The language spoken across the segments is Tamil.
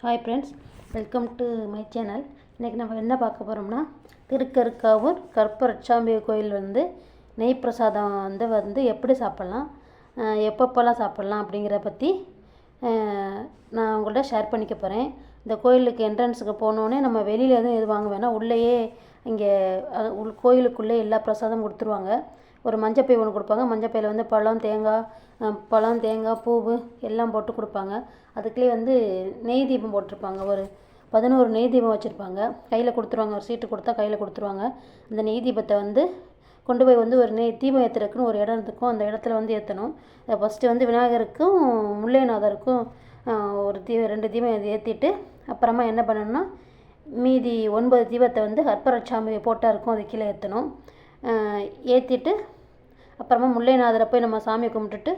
Hi friends welcome to my channel இன்றைக்கி நம்ம என்ன பார்க்க போகிறோம்னா திருக்கருக்காவூர் கற்பரட்சாம்பி கோயில் வந்து நெய் பிரசாதம் வந்து வந்து எப்படி சாப்பிட்லாம் அஹ் எப்பப்போலாம் சாப்பிட்லாம் அப்படிங்கிற பற்றி நான் உங்கள்கிட்ட ஷேர் பண்ணிக்க போகிறேன் இந்த கோயிலுக்கு என்ட்ரன்ஸுக்கு போனோடனே நம்ம வெளியில் எதுவும் எது வாங்க வேணாம் உள்ளேயே இங்கே உள் கோயிலுக்குள்ளே எல்லா பிரசாதமும் கொடுத்துருவாங்க. ஒரு மஞ்சப்பை ஒன்று கொடுப்பாங்க. மஞ்சப்பையில் வந்து பழம் தேங்காய் பழம் தேங்காய் பூவு எல்லாம் போட்டு கொடுப்பாங்க. அதுக்குள்ளே வந்து நெய் தீபம் போட்டிருப்பாங்க. ஒரு பதினோரு நெய் தீபம் வச்சுருப்பாங்க. கையில் கொடுத்துருவாங்க. ஒரு சீட்டு கொடுத்தா கையில் கொடுத்துருவாங்க. அந்த நெய் தீபத்தை வந்து கொண்டு போய் வந்து ஒரு நெய் தீபம் ஏற்றுறதுக்குன்னு ஒரு இடம் இருக்கும். அந்த இடத்துல வந்து ஏற்றணும் ஃபஸ்ட்டு வந்து விநாயகருக்கும் முல்லைநாதருக்கும் ஒரு தீ ரெண்டு தீபம் ஏற்றிட்டு அப்புறமா என்ன பண்ணணும்னா மீதி ஒன்பது தீபத்தை வந்து கற்பரட்சாமி போட்டால் இருக்கும் அது கீழே ஏற்றணும் ஏற்றிட்டு அப்புறமா முல்லைநாதரை போய் நம்ம சாமியை கும்பிட்டுட்டு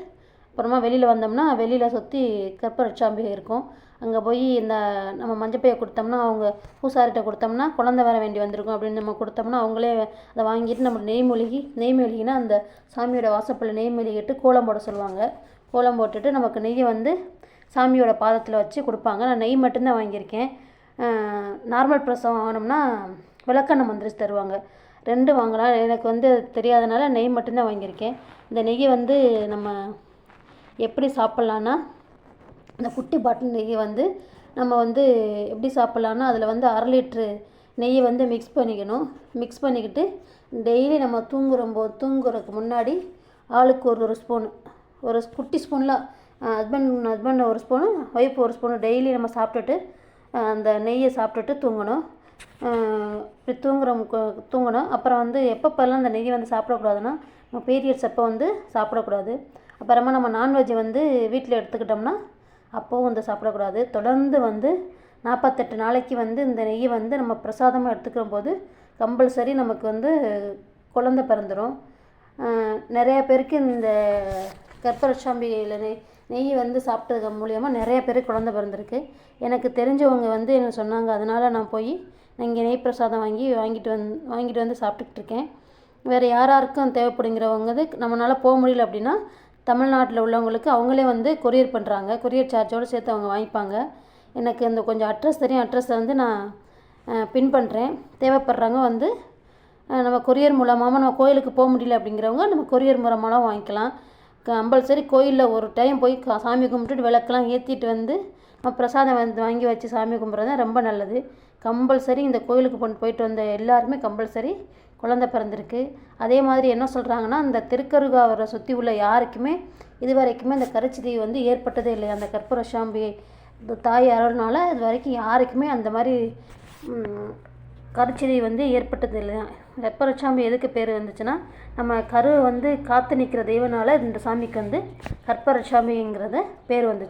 அப்புறமா வெளியில் வந்தோம்னா வெளியில் சுற்றி கற்பரட்சாம்பிகை இருக்கும். அங்கே போய் இந்த நம்ம மஞ்சப்பையை கொடுத்தோம்னா அவங்க பூசாரிட்ட கொடுத்தோம்னா குழந்தை வர வேண்டி வந்திருக்கும் அப்படின்னு நம்ம கொடுத்தோம்னா அவங்களே அதை வாங்கிட்டு நம்ம நெய் மொழிகி நெய் மொழிகினா அந்த சாமியோட வாசப்பில் நெய் மொழிகிட்டு கோலம் போட சொல்லுவாங்க. கோலம் போட்டுட்டு நமக்கு நெய்யை வந்து சாமியோட பாதத்தில் வச்சு கொடுப்பாங்க. நான் நெய் மட்டும்தான் வாங்கியிருக்கேன். நார்மல் பிரசவம் வாங்கினோம்னா விளக்கெண்ணெய் மந்திரிச்சு தருவாங்க. ரெண்டு வாங்கலாம். எனக்கு வந்து அது தெரியாதனால நெய் மட்டும்தான் வாங்கியிருக்கேன். இந்த நெய்யை வந்து நம்ம எப்படி சாப்பிட்லான்னா இந்த குட்டி பாட்டில் நெய்யை வந்து நம்ம வந்து எப்படி சாப்பிட்லான்னா அதில் வந்து அரை லிட்ரு நெய்யை வந்து மிக்ஸ் பண்ணிக்கணும். மிக்ஸ் பண்ணிக்கிட்டு டெய்லி நம்ம தூங்குறம்போது தூங்குறதுக்கு முன்னாடி ஆளுக்கு ஒரு ஒரு ஸ்பூன் ஒரு குட்டி ஸ்பூனில் ஹஸ்பண்ட் ஹஸ்பண்ட் ஒரு ஸ்பூனு ஒய்ஃப் ஒரு ஸ்பூனு டெய்லி நம்ம சாப்பிட்டுட்டு அந்த நெய்யை சாப்பிட்டுட்டு தூங்கணும். இப்படி தூங்குறோம் தூங்கணும். அப்புறம் வந்து எப்பப்போல்லாம் அந்த நெய்யை வந்து சாப்பிடக்கூடாதுன்னா நம்ம பீரியட்ஸ் அப்போ வந்து சாப்பிடக்கூடாது. அப்புறமா நம்ம நான்வெஜ் வந்து வீட்டில் எடுத்துக்கிட்டோம்னா அப்போவும் வந்து சாப்பிடக்கூடாது. தொடர்ந்து வந்து நாற்பத்தெட்டு நாளைக்கு வந்து இந்த நெய்யை வந்து நம்ம பிரசாதமாக எடுத்துக்கிற போது கம்பல்சரி நமக்கு வந்து குழந்த பிறந்துடும் நிறைய பேருக்கு இந்த கற்பரட்சாம்பிகையில் நெய் நெய் வந்து சாப்பிட்டது மூலியமாக நிறைய பேருக்கு குழந்தை பிறந்திருக்கு. எனக்கு தெரிஞ்சவங்க வந்து எனக்கு சொன்னாங்க அதனால் நான் போய் இங்கே நெய் பிரசாதம் வாங்கி வாங்கிட்டு வந்து வாங்கிட்டு வந்து சாப்பிட்டுக்கிட்டு இருக்கேன். வேறு யார் யாருக்கும் தேவைப்படுங்கிறவங்க வந்து நம்மளால் போக முடியல அப்படின்னா தமிழ்நாட்டில் உள்ளவங்களுக்கு அவங்களே வந்து கொரியர் பண்ணுறாங்க கொரியர் சார்ஜோடு சேர்த்து அவங்க வாங்கிப்பாங்க. எனக்கு இந்த கொஞ்சம் அட்ரஸ் தெரியும். அட்ரஸை வந்து நான் பின் பண்ணுறேன் தேவைப்படுறவங்க வந்து நம்ம கொரியர் மூலமாக நம்ம கோயிலுக்கு போக முடியல அப்படிங்கிறவங்க நம்ம கொரியர் மூலமாக வாங்கிக்கலாம். கம்பல்சரி கோயிலில் ஒரு டைம் போய் கா- சாமி கும்பிட்டுட்டு விளக்கெல்லாம் ஏற்றிட்டு வந்து நம்ம பிரசாதம் வந்து வாங்கி வச்சு சாமி கும்பிட்றது தான் ரொம்ப நல்லது. கம்பல்சரி இந்த கோயிலுக்கு கொண்டு போயிட்டு வந்த எல்லாருமே கம்பல்சரி குழந்தை பிறந்திருக்கு. அதே மாதிரி என்ன சொல்கிறாங்கன்னா இந்த திருக்கருகாவரை சுற்றி உள்ள யாருக்குமே இது வரைக்குமே கரிச்சி தீ வந்து ஏற்பட்டதே இல்லை அந்த கற்பூர சாம்பி தாய் அருள்னால இது வரைக்கும் யாருக்குமே அந்த மாதிரி கருச்சிதை வந்து ஏற்பட்டது இல்லை கற்பரச்சாமி எதுக்கு பேர் வந்துச்சுன்னா நம்ம கரு வந்து காத்து நிற்கிற தெய்வனால இந்த சாமிக்கு வந்து கற்பரச்சாமிங்கிறது பேர் வந்துச்சு.